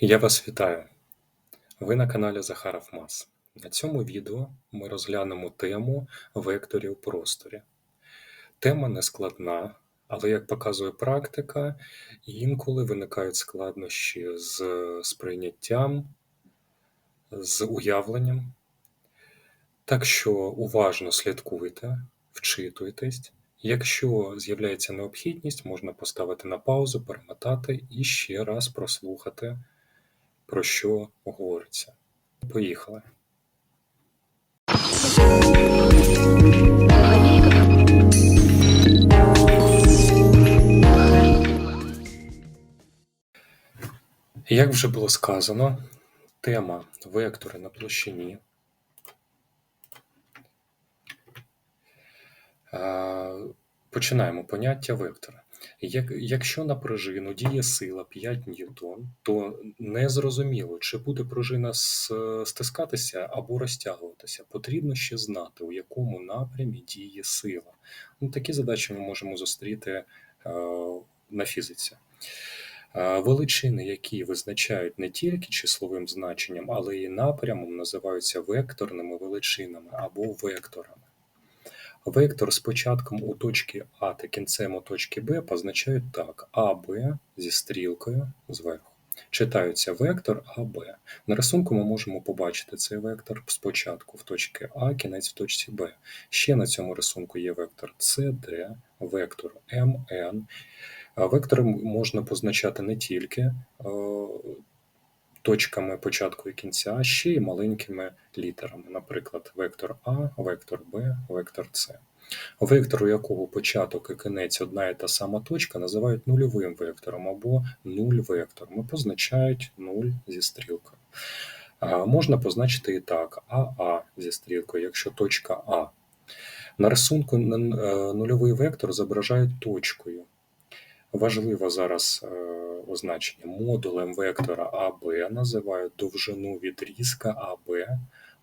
Я вас вітаю! Ви на каналі Захаров Мас. На цьому відео ми розглянемо тему векторів у просторі. Тема не складна, але, як показує практика, інколи виникають складнощі з сприйняттям, з уявленням. Так що уважно слідкуйте, вчитуйтесь. Якщо з'являється необхідність, можна поставити на паузу, перемотати і ще раз прослухати, про що говориться. Поїхали. Як вже було сказано, тема вектори на площині. Е, Починаємо поняття вектора. Як, якщо на пружину діє сила 5 ньютон, то незрозуміло, чи буде пружина стискатися або розтягуватися. Потрібно ще знати, у якому напрямі діє сила. Ну, такі задачі ми можемо зустріти е, на фізиці. Е, Величини, які визначають не тільки числовим значенням, але й напрямом, називаються векторними величинами або векторами. Вектор з початком у точці А та кінцем у точці Б позначають так: АБ зі стрілкою зверху. Читаються вектор АБ. На рисунку ми можемо побачити цей вектор спочатку в точці А, кінець в точці Б. Ще на цьому рисунку є вектор CD, вектор МН. А Вектори можна позначати не тільки е, точками початку і кінця, ще й маленькими літерами, наприклад, вектор А, вектор Б, вектор С. Вектор, у якого початок і кінець одна і та сама точка, називають нульовим вектором або нуль-вектор. Ми позначають 0 зі стрілкою. А, Можна позначити і так: АА зі стрілкою, якщо точка А. На рисунку е, нульовий вектор зображають точкою. Важливо зараз е, означення. Модулем вектора АБ називають довжину відрізка АБ.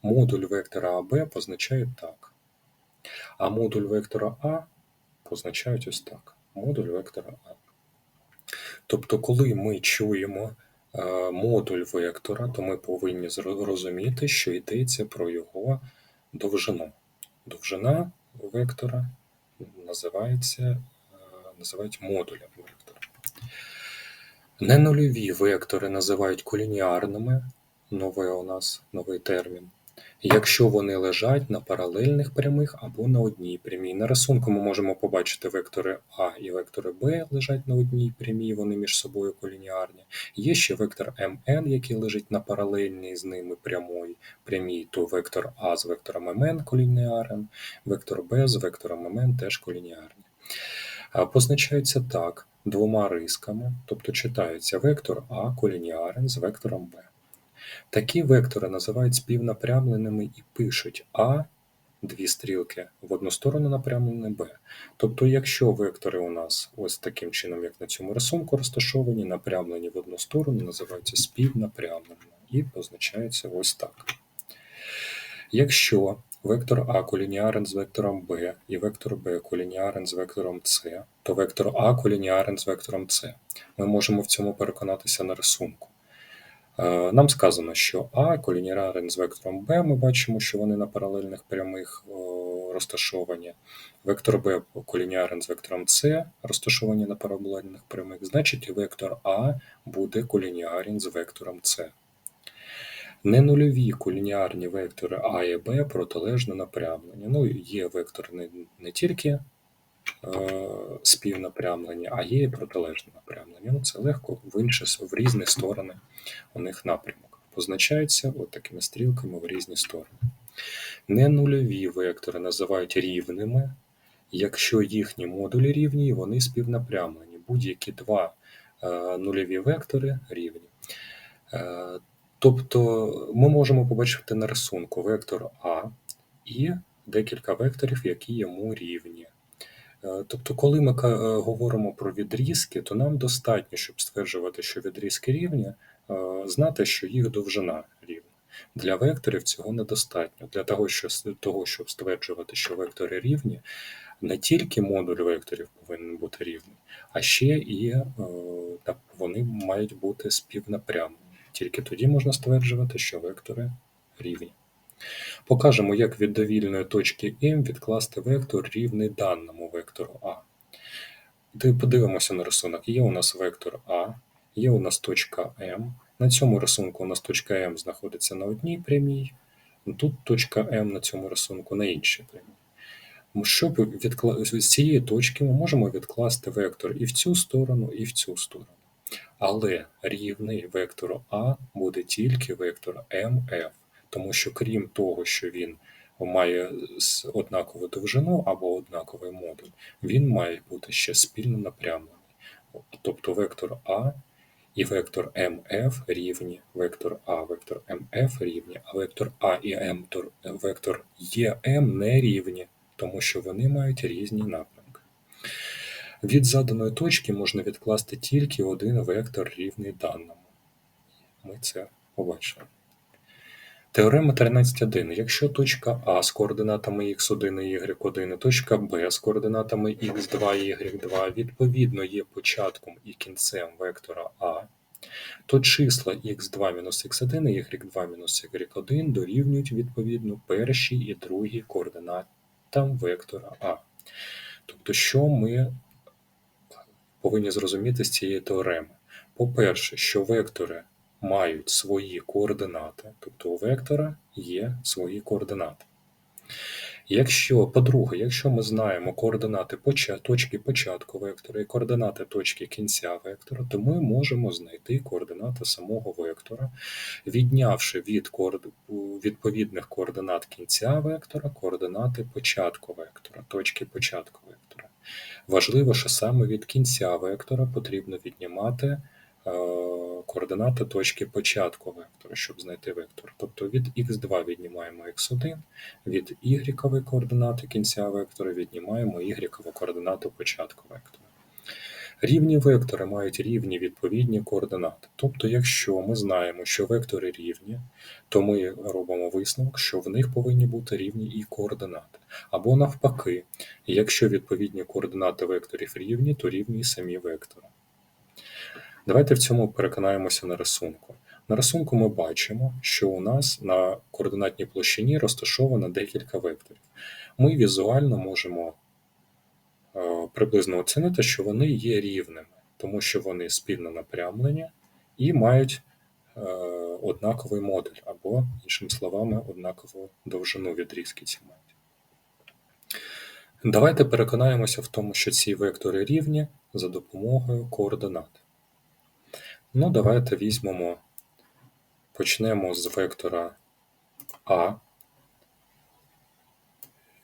Модуль вектора АБ позначають так. А модуль вектора А позначають ось так. Модуль вектора А. Тобто, коли ми чуємо е, модуль вектора, то ми повинні зро- розуміти, що йдеться про його довжину. Довжина вектора називається, називають модулем вектора. Ненульові вектори називають колініарними, новий у нас новий термін, якщо вони лежать на паралельних прямих або на одній прямій. На рисунку ми можемо побачити вектори А і вектори Б лежать на одній прямій, вони між собою колініарні. Є ще вектор МН, який лежить на паралельній з ними прямої, прямій, то вектор А з вектором МН колініарен, вектор Б з вектором МН теж колініарні. Позначаються так двома рисками, тобто читається вектор А колініарен з вектором Б. Такі вектори називають співнапрямленими і пишуть А дві стрілки в одну сторону напрямлені Б. Тобто, якщо вектори у нас ось таким чином, як на цьому рисунку, розташовані, напрямлені в одну сторону, називаються співнапрямленими і позначаються ось так. Якщо вектор А колініарен з вектором Б і вектор Б колініарен з вектором С, то вектор А колініарен з вектором С. Ми можемо в цьому переконатися на рисунку. Е, Нам сказано, що А колініарен з вектором Б, ми бачимо, що вони на паралельних прямих розташовані. Вектор Б колініарен з вектором С, розташовані на паралельних прямих, значить вектор А буде колініарен з вектором С. Ненульові колініарні вектори А і Б протилежно напрямлені. Ну, є вектори не, не тільки е, співнапрямлені, а є і протилежно напрямлені. Ну, це легко в інші в різні сторони у них напрямок. Позначаються такими стрілками в різні сторони. Ненульові вектори називають рівними, якщо їхні модулі рівні, і вони співнапрямлені. Будь-які два е, нульові вектори рівні. Тобто ми можемо побачити на рисунку вектор А і декілька векторів, які йому рівні. Е, Тобто, коли ми е, говоримо про відрізки, то нам достатньо, щоб стверджувати, що відрізки рівні, е, знати, що їх довжина рівна. Для векторів цього недостатньо. Для того, що, того, щоб стверджувати, що вектори рівні, не тільки модуль векторів повинен бути рівний, а ще і вони мають бути співнапрямлені. Тільки тоді можна стверджувати, що вектори рівні. Покажемо, як від довільної точки М відкласти вектор рівний даному вектору А. Подивимося на рисунок. Є у нас вектор А, є у нас точка М. На цьому рисунку у нас точка М знаходиться на одній прямій, тут точка М на цьому рисунку на іншій прямій. Щоб відкла... з цієї точки ми можемо відкласти вектор і в цю сторону, і в цю сторону. Але рівний вектору А буде тільки вектор МФ, тому що крім того, що він має однакову довжину або однаковий модуль, він має бути ще спільно напрямлений. Тобто вектор А і вектор МФ рівні, вектор А, вектор МФ рівні, а вектор А і М, вектор ЄМ не рівні, тому що вони мають різні напрямки. Від заданої точки можна відкласти тільки один вектор рівний даному. Ми це побачили. Теорема 13.1. Якщо точка А з координатами x1 і y1 і точка Б з координатами x2 і y2 відповідно є початком і кінцем вектора А, то числа x2 мінус x1 і y2-y1 дорівнюють відповідно першій і другій координатам вектора А. Тобто, що ми повинні зрозуміти з цієї теореми? По-перше, що вектори мають свої координати, тобто у вектора є свої координати. Якщо, по-друге, якщо ми знаємо координати точки початку вектора і координати точки кінця вектора, то ми можемо знайти координати самого вектора, віднявши від відповідних координат кінця вектора координати початку вектора, точки початку вектора. Важливо, що саме від кінця вектора потрібно віднімати е, координати точки початку вектора, щоб знайти вектор. Тобто від x2 віднімаємо x1, від y координати кінця вектора віднімаємо y координату початку вектора. Рівні вектори мають рівні відповідні координати. Тобто, якщо ми знаємо, що вектори рівні, то ми робимо висновок, що в них повинні бути рівні і координати. Або навпаки, якщо відповідні координати векторів рівні, то рівні і самі вектори. Давайте в цьому переконаємося на рисунку. На рисунку ми бачимо, що у нас на координатній площині розташовано декілька векторів. Ми візуально можемо приблизно оцінити, що вони є рівними, тому що вони спільно напрямлені і мають е, однаковий модуль, або, іншими словами, однакову довжину відрізки ці мають. Давайте переконаємося в тому, що ці вектори рівні за допомогою координат. Ну, давайте візьмемо, почнемо з вектора А.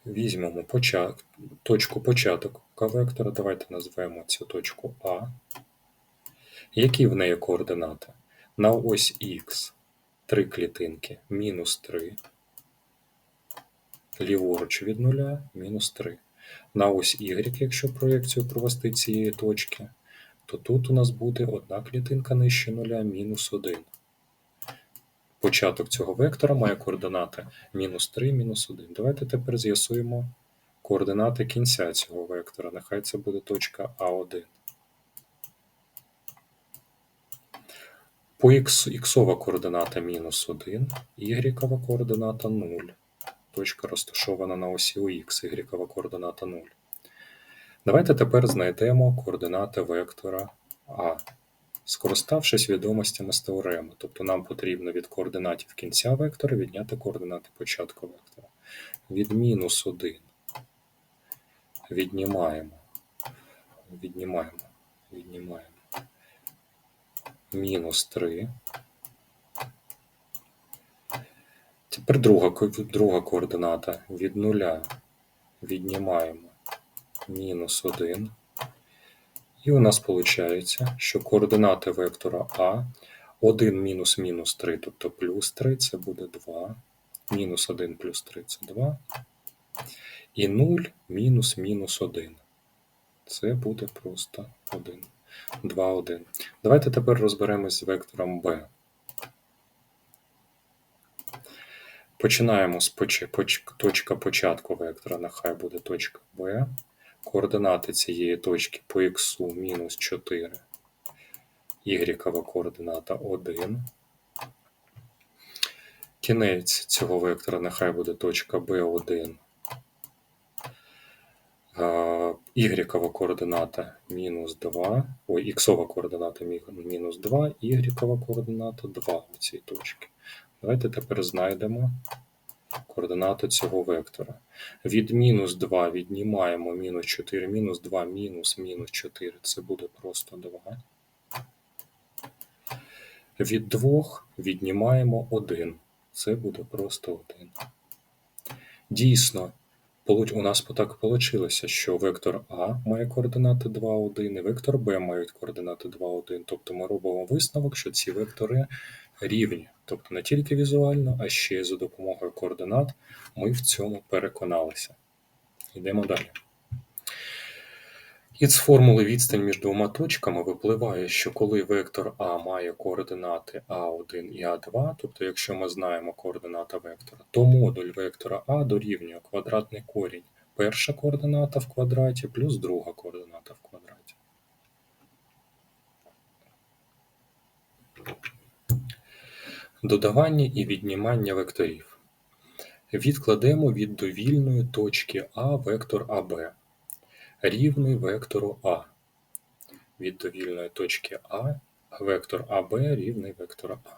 Візьмемо почат... точку початок вектора. Давайте назвемо цю точку А. Які в неї координати? На ось Х три клітинки мінус 3. Ліворуч від нуля мінус 3. На ось Y, якщо проєкцію провести цієї точки, то тут у нас буде одна клітинка нижче нуля мінус 1. Початок цього вектора має координати мінус 3, мінус 1. Давайте тепер з'ясуємо координати кінця цього вектора. Нехай це буде точка А1. По х, іксова координата мінус 1, y координата 0. Точка розташована на осі ОХ, y координата 0. Давайте тепер знайдемо координати вектора А, скориставшись відомостями з теореми. Тобто нам потрібно від координатів кінця вектора відняти координати початку вектора. Від мінус 1 віднімаємо, віднімаємо, віднімаємо мінус 3. Тепер друга, друга координата від нуля віднімаємо мінус 1. І у нас виходить, що координати вектора А 1 мінус мінус 3, тобто плюс 3, це буде 2. Мінус 1 плюс 3 це 2. І 0 мінус мінус 1. Це буде просто 1. 2, 1. Давайте тепер розберемось з вектором b. Починаємо з точка початку вектора, нехай буде точка b. Координати цієї точки по х мінус 4. Y координата 1. Кінець цього вектора нехай буде точка B1. Y координата мінус 2, ой, іксова координата мінус 2, Y координата 2 у цій точці. Давайте тепер знайдемо координату цього вектора. Від мінус 2 віднімаємо мінус 4, мінус 2 мінус мінус 4, це буде просто 2. Від 2 віднімаємо 1, це буде просто 1. Дійсно, у нас так вийшло, що вектор А має координати 2, 1, і вектор Б мають координати 2, 1. Тобто ми робимо висновок, що ці вектори рівні. Тобто не тільки візуально, а ще й за допомогою координат ми в цьому переконалися. Йдемо далі. Із формули відстань між двома точками випливає, що коли вектор А має координати А1 і А2, тобто якщо ми знаємо координата вектора, то модуль вектора А дорівнює квадратний корінь перша координата в квадраті плюс друга координата в квадраті. Додавання і віднімання векторів. Відкладемо від довільної точки А вектор АБ рівний вектору А. Від довільної точки А вектор АБ рівний вектору А.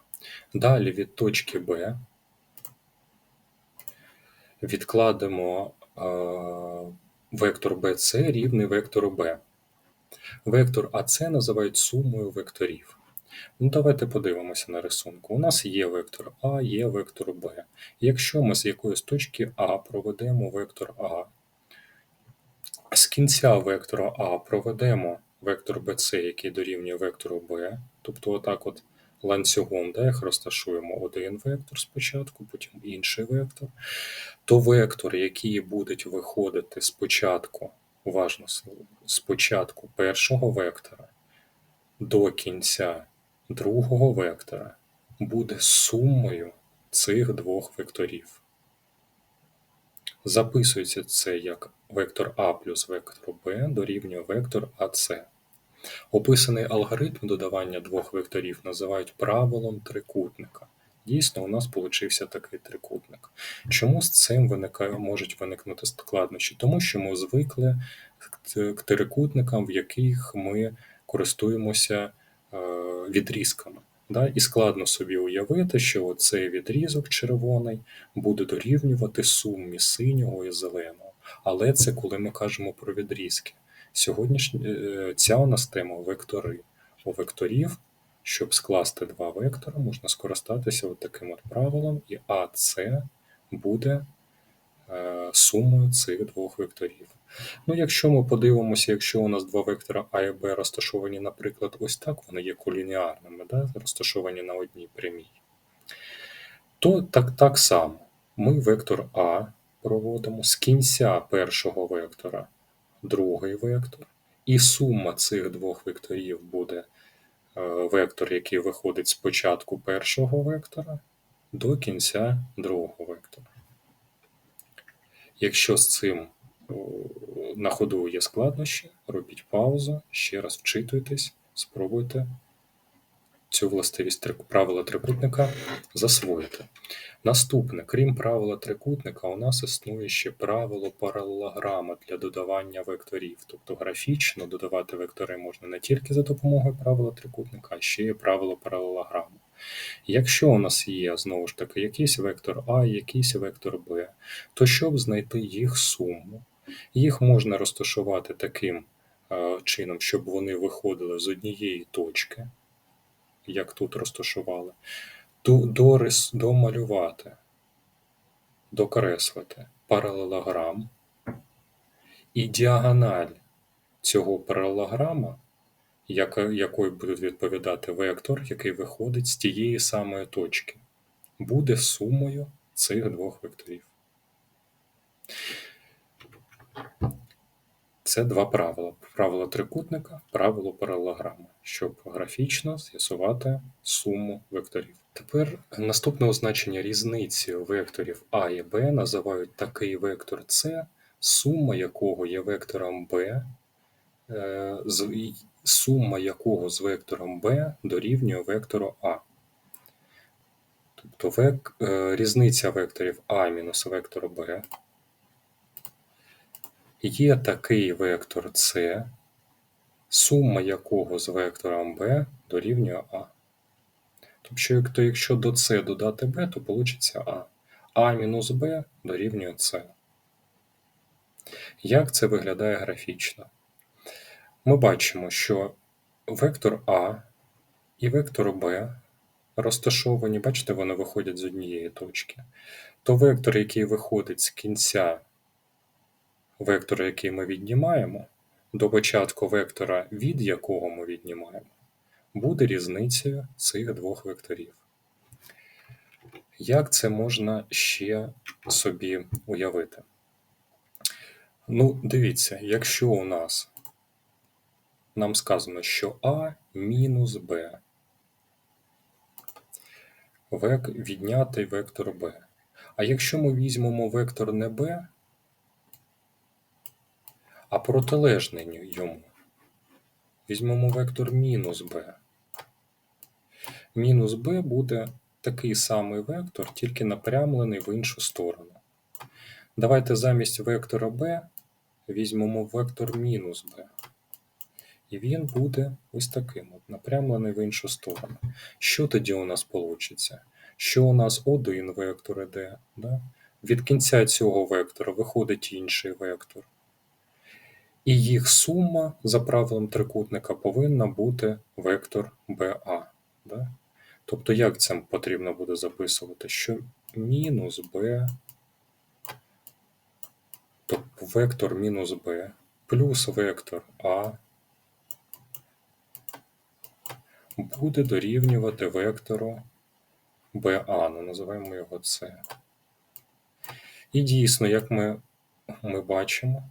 Далі від точки Б відкладемо е, вектор BC рівний вектору Б. Вектор АС називають сумою векторів. Ну, давайте подивимося на рисунку. У нас є вектор А, є вектор Б. Якщо ми з якоїсь точки А проведемо вектор А, з кінця вектора А проведемо вектор BC, який дорівнює вектору B, тобто отак от ланцюгом да, їх розташуємо один вектор спочатку, потім інший вектор, то вектор, який буде виходити спочатку, уважно спочатку першого вектора до кінця другого вектора, буде сумою цих двох векторів. Записується це як вектор А плюс вектор Б дорівнює вектор АС. Описаний алгоритм додавання двох векторів називають правилом трикутника. Дійсно, у нас получився такий трикутник. Чому з цим виникає, можуть виникнути складнощі? Тому що ми звикли к трикутникам, в яких ми користуємося відрізками. Да? І складно собі уявити, що цей відрізок червоний буде дорівнювати сумі синього і зеленого. Але це коли ми кажемо про відрізки. Сьогоднішня е, ця у нас тема вектори. У векторів, щоб скласти два вектора, можна скористатися от таким от правилом, і АС буде е, сумою цих двох векторів. Ну, Якщо ми подивимося, якщо у нас два вектора А і Б розташовані, наприклад, ось так, вони є колініарними, да, розташовані на одній прямій, то так, так само ми вектор А проводимо з кінця першого вектора другий вектор, і сума цих двох векторів буде е, вектор, який виходить з початку першого вектора до кінця другого вектора. Якщо з цим на ходу є складнощі, робіть паузу, ще раз вчитуйтесь, спробуйте цю властивість правила трикутника засвоїти. Наступне, крім правила трикутника, у нас існує ще правило паралелограма для додавання векторів. Тобто графічно додавати вектори можна не тільки за допомогою правила трикутника, а ще й правило паралелограму. Якщо у нас є знову ж таки якийсь вектор А, якийсь вектор Б, то щоб знайти їх суму, їх можна розташувати таким е, чином, щоб вони виходили з однієї точки, як тут розташували, дорис, домалювати, докреслити паралелограм. І діагональ цього паралелограма, якою буде відповідати вектор, який виходить з тієї самої точки, буде сумою цих двох векторів. Це два правила: правило трикутника, правило паралелограми, щоб графічно з'ясувати суму векторів. Тепер наступне означення різниці векторів А і Б називають такий вектор С, сума якого є вектором Б, е, сума якого з вектором Б дорівнює вектору А. Тобто век, е, різниця векторів А мінус вектору Б. Є такий вектор С, сума якого з вектором b дорівнює А. Тобто, якщо до С додати b, то вийде А. А мінус b дорівнює С. Як це виглядає графічно? Ми бачимо, що вектор А і вектор Б розташовані, бачите, вони виходять з однієї точки. То вектор, який виходить з кінця вектора, який ми віднімаємо, до початку вектора, від якого ми віднімаємо, буде різницею цих двох векторів. Як це можна ще собі уявити? Ну, дивіться, якщо у нас нам сказано, що А мінус Б, век віднятий вектор Б. А якщо ми візьмемо вектор не Б, а протилежний йому, візьмемо вектор мінус b. Мінус b буде такий самий вектор, тільки напрямлений в іншу сторону. Давайте замість вектора b візьмемо вектор мінус b. І він буде ось таким, от, напрямлений в іншу сторону. Що тоді у нас вийде? Що у нас один вектор іде, да? від кінця цього вектора виходить інший вектор. І їх сума за правилом трикутника повинна бути вектор BA. Да? Тобто, як це потрібно буде записувати? Що мінус b, тобто вектор мінус b плюс вектор А буде дорівнювати вектору BA, ну називаємо його С. І дійсно, як ми, ми бачимо,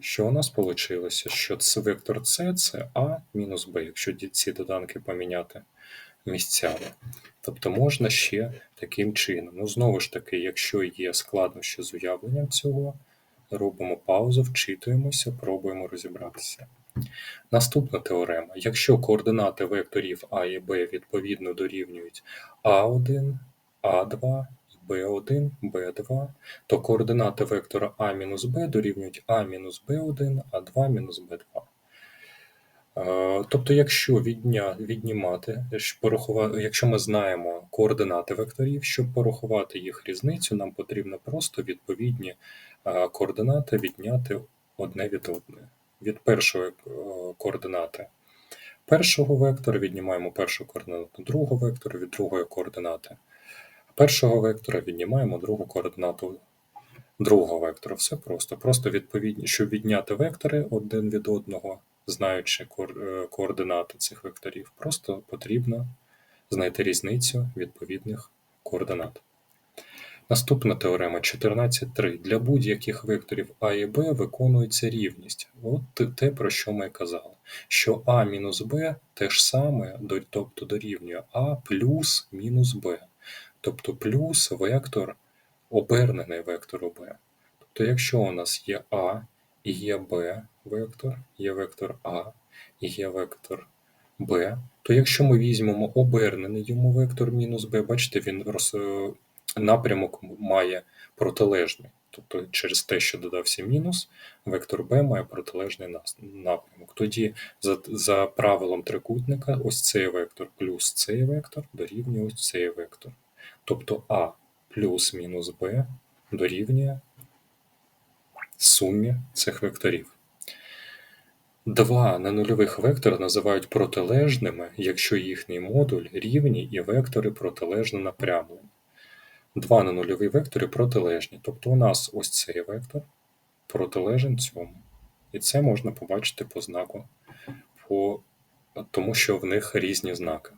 що у нас вийшло? Що це вектор С це А мінус Б, якщо ці доданки поміняти місцями. Тобто можна ще таким чином. Ну, знову ж таки, якщо є складнощі з уявленням цього, робимо паузу, вчитуємося, пробуємо розібратися. Наступна теорема. Якщо координати векторів А і Б відповідно дорівнюють А1, А2 b1, b2, то координати вектора а мінус b дорівнюють а мінус b1, а2 мінус b2. Е, тобто, якщо відня, віднімати, якщо ми знаємо координати векторів, щоб порахувати їх різницю, нам потрібно просто відповідні е, координати відняти одне від одної. Від першої е, координати першого вектора віднімаємо першу координату другого вектора від другої координати першого вектора віднімаємо другу координату другого вектора. Все просто. Просто відповідні, щоб відняти вектори один від одного, знаючи е, координати цих векторів, просто потрібно знайти різницю відповідних координат. Наступна теорема 14.3. Для будь-яких векторів А і Б виконується рівність. От те, про що ми казали. Що А мінус Б те ж саме, тобто дорівнює А плюс мінус Б тобто плюс вектор обернений вектору b. Тобто, якщо у нас є А і є Б вектор, є вектор А і є вектор Б, то якщо ми візьмемо обернений йому вектор мінус b, бачите, він роз... напрямок має протилежний. Тобто через те, що додався мінус, вектор b має протилежний напрямок. Тоді за за правилом трикутника ось цей вектор плюс цей вектор дорівнює ось цей вектор. Тобто А плюс мінус Б дорівнює сумі цих векторів. Два ненульових вектори називають протилежними, якщо їхній модуль рівні і вектори протилежно напрямлені. Два ненульові вектори протилежні. Тобто у нас ось цей вектор протилежен цьому. І це можна побачити по знаку, по тому що в них різні знаки.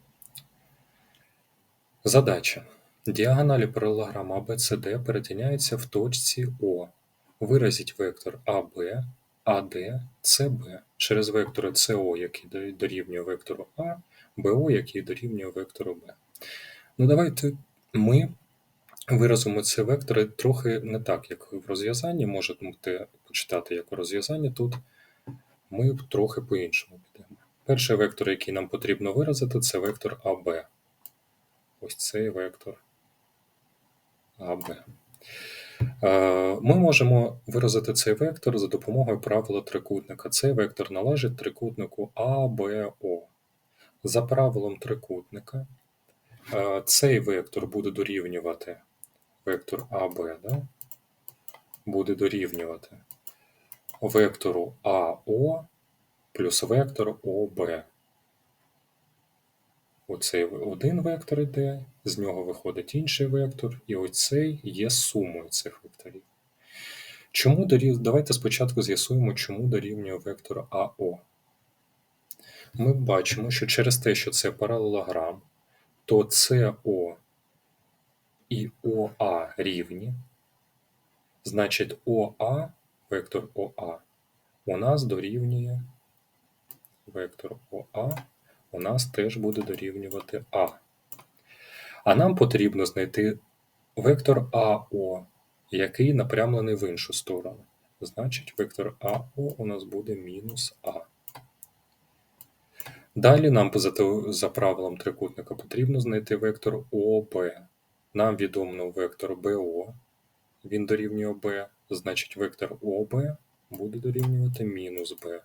Задача. Діагоналі паралелограма ABCD перетиняються в точці О. Виразіть вектор АБ, АД, СБ через вектори СО, який дорівнює вектору А, БО, який дорівнює вектору Б. Ну, давайте ми виразимо ці вектори трохи не так, як в розв'язанні. Можете почитати як у розв'язанні тут. Ми трохи по-іншому підемо. Перший вектор, який нам потрібно виразити, це вектор АБ. ось цей вектор АБ. Е, Ми можемо виразити цей вектор за допомогою правила трикутника. Цей вектор належить трикутнику АБО. За правилом трикутника е, цей вектор буде дорівнювати вектор АБ, да? буде дорівнювати вектору АО плюс вектор ОБ. Оцей один вектор йде, з нього виходить інший вектор, і оцей є сумою цих векторів. Чому дорів... Давайте спочатку з'ясуємо, чому дорівнює вектор АО. Ми бачимо, що через те, що це паралелограм, то СО і ОА рівні. Значить, ОА, вектор ОА, у нас дорівнює вектор ОА, у нас теж буде дорівнювати А. А нам потрібно знайти вектор АО, який напрямлений в іншу сторону. Значить, вектор АО у нас буде мінус А. Далі нам за, правилом трикутника потрібно знайти вектор ОБ. Нам відомо вектор БО, він дорівнює Б, значить вектор ОБ буде дорівнювати мінус Б.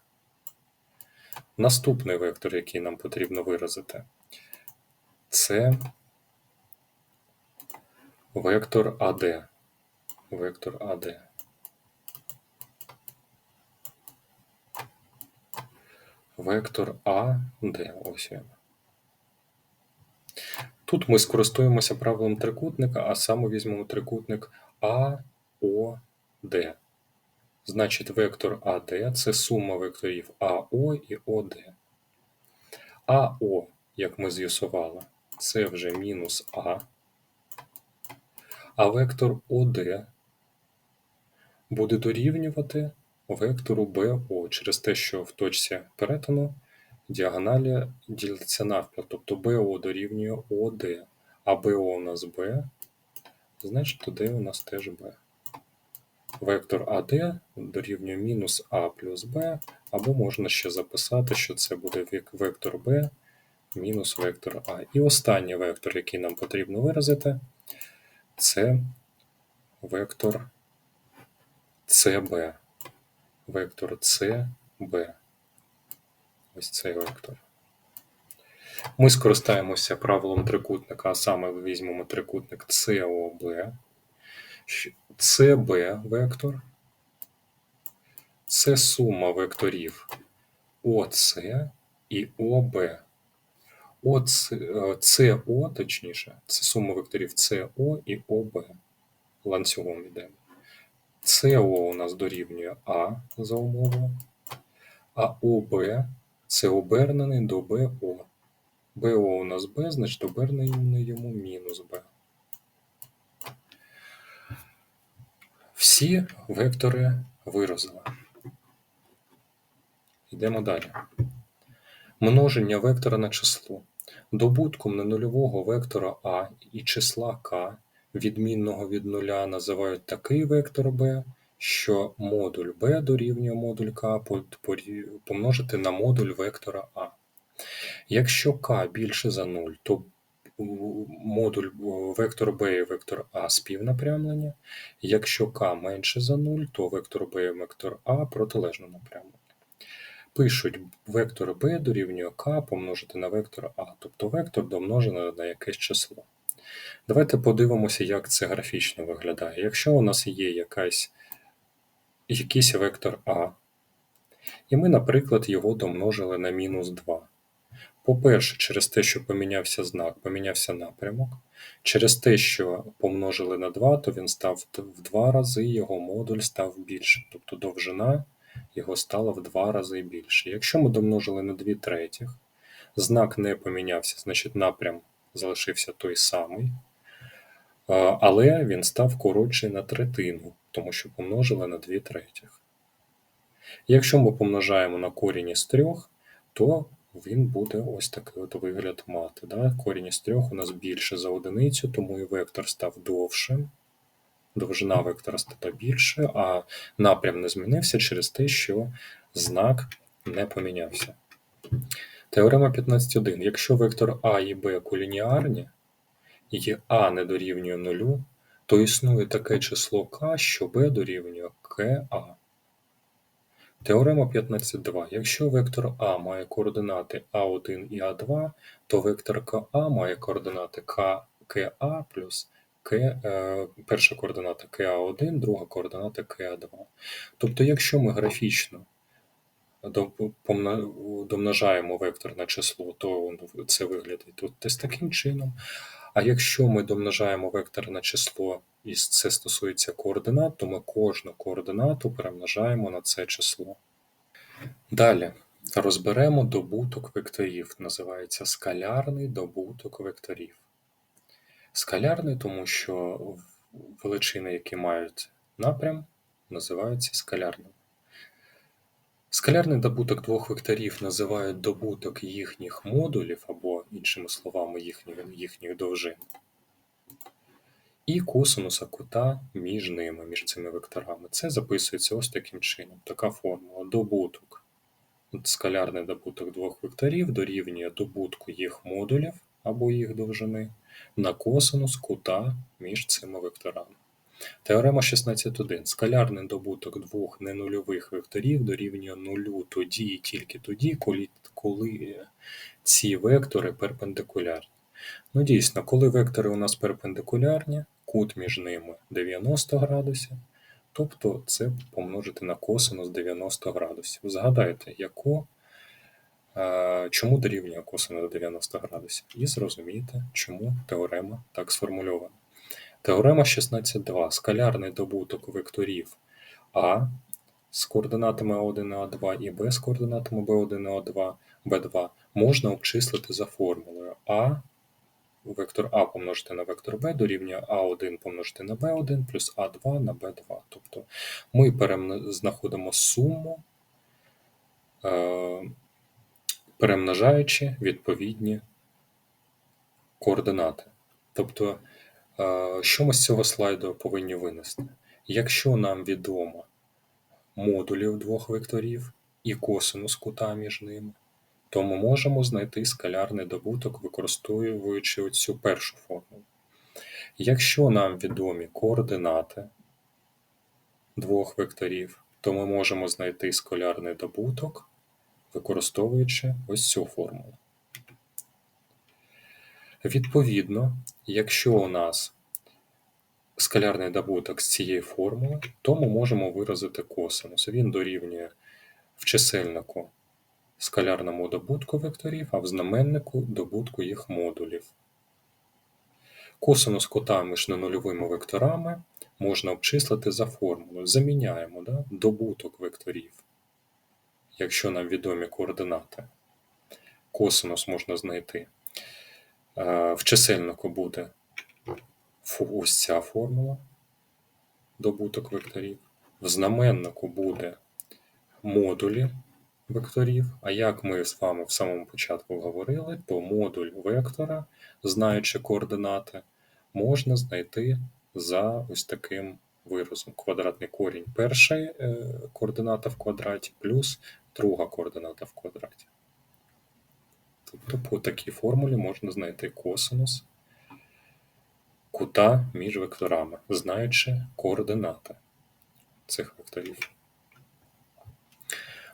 Наступний вектор, який нам потрібно виразити, це вектор АД. Вектор АД. Вектор АД. Ось він. Тут ми скористуємося правилом трикутника, а саме візьмемо трикутник АОД. Значить, вектор АД це сума векторів АО і ОД. АО, як ми з'ясували, це вже мінус А. А вектор ОД буде дорівнювати вектору БО через те, що в точці перетину діагоналі діляться навпіл. Тобто БО дорівнює ОД, а БО у нас Б, значить ОД у нас теж Б. Вектор АД дорівнює мінус А плюс Б, або можна ще записати, що це буде вектор Б мінус вектор А. І останній вектор, який нам потрібно виразити, це вектор СБ. Вектор СБ. Ось цей вектор. Ми скористаємося правилом трикутника, а саме візьмемо трикутник COB. CB вектор це сума векторів ОС і ОБ. ОЦ, е, СО, точніше, це сума векторів СО і ОБ. Ланцюгом йдемо. СО у нас дорівнює А за умовою, а ОБ це обернений до БО. БО у нас Б, значить обернений йому мінус Б. Всі вектори виразили. Йдемо далі. Множення вектора на число. Добутком ненульового вектора А і числа К, відмінного від нуля, називають такий вектор b, що модуль b дорівнює модуль К по- помножити на модуль вектора А. Якщо К більше за 0, то модуль вектор b і вектор А співнапрямлення. Якщо К менше за 0, то вектор b і вектор А протилежно напрямлення. Пишуть вектор b дорівнює k помножити на вектор А, тобто вектор домножено на якесь число. Давайте подивимося, як це графічно виглядає. Якщо у нас є якась, якийсь вектор А, і ми, наприклад, його домножили на мінус 2. По-перше, через те, що помінявся знак, помінявся напрямок. Через те, що помножили на 2, то він став в 2 рази, його модуль став більшим. Тобто довжина його стала в 2 рази більше. Якщо ми домножили на 2 третіх, знак не помінявся, значить напрям залишився той самий. Але він став коротший на третину, тому що помножили на 2 третіх. Якщо ми помножаємо на корінь із 3, то він буде ось такий от вигляд мати. Да? Корінь із 3 у нас більше за одиницю, тому і вектор став довшим. Довжина вектора стала більше, а напрям не змінився через те, що знак не помінявся. Теорема 15.1. Якщо вектор А і Б колініарні, і А не дорівнює нулю, то існує таке число k, що b дорівнює ka. Теорема 15.2. Якщо вектор А має координати А1 і А2, то вектор КА має координати К, КА плюс К, е, перша координата КА1, друга координата КА2. Тобто, якщо ми графічно домножаємо вектор на число, то це виглядить тут таким чином. А якщо ми домножаємо вектор на число, і це стосується координат, то ми кожну координату перемножаємо на це число. Далі розберемо добуток векторів. Називається скалярний добуток векторів. Скалярний, тому що величини, які мають напрям, називаються скалярними. Скалярний добуток двох векторів називають добуток їхніх модулів, або, іншими словами, їхніх, їхніх довжин. І косинуса кута між ними, між цими векторами. Це записується ось таким чином. Така формула. Добуток. Скалярний добуток двох векторів дорівнює добутку їх модулів або їх довжини на косинус кута між цими векторами. Теорема 16.1. Скалярний добуток двох ненульових векторів дорівнює нулю тоді і тільки тоді, коли, коли ці вектори перпендикулярні. Ну, дійсно, коли вектори у нас перпендикулярні, кут між ними 90 градусів, тобто це помножити на косинус 90 градусів. Згадайте, яку, чому дорівнює косинус 90 градусів, і зрозумієте, чому теорема так сформульована. Теорема 16.2. Скалярний добуток векторів А з координатами А1 і А2 і Б з координатами B1 і А2, B2 можна обчислити за формулою А вектор А помножити на вектор Б дорівнює А1 помножити на Б1 плюс А2 на Б2. Тобто ми знаходимо суму, е, перемножаючи відповідні координати. Тобто, що ми з цього слайду повинні винести? Якщо нам відомо модулів двох векторів і косинус кута між ними, то ми можемо знайти скалярний добуток, використовуючи оцю першу формулу. Якщо нам відомі координати двох векторів, то ми можемо знайти скалярний добуток, використовуючи ось цю формулу. Відповідно, якщо у нас скалярний добуток з цієї формули, то ми можемо виразити косинус. Він дорівнює в чисельнику скалярному добутку векторів, а в знаменнику добутку їх модулів. Косинус кута між ненульовими векторами можна обчислити за формулою. Заміняємо да? добуток векторів, якщо нам відомі координати. Косинус можна знайти. Е, В чисельнику буде ось ця формула добуток векторів. В знаменнику буде модулі векторів. А як ми з вами в самому початку говорили, то модуль вектора, знаючи координати, можна знайти за ось таким виразом. Квадратний корінь першої е, координата в квадраті плюс друга координата в квадраті. Тобто по такій формулі можна знайти косинус кута між векторами, знаючи координати цих векторів.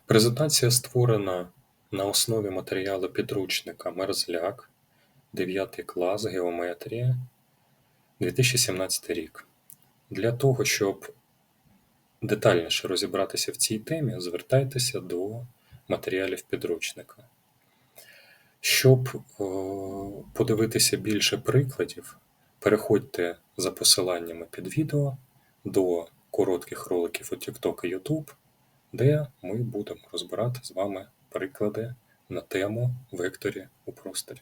Презентація створена на основі матеріалу підручника Мерзляк, 9 клас Геометрія, 2017 рік. Для того, щоб детальніше розібратися в цій темі, звертайтеся до матеріалів підручника. Щоб е, подивитися більше прикладів, переходьте за посиланнями під відео до коротких роликів у TikTok і YouTube, де ми будемо розбирати з вами приклади на тему векторі у просторі.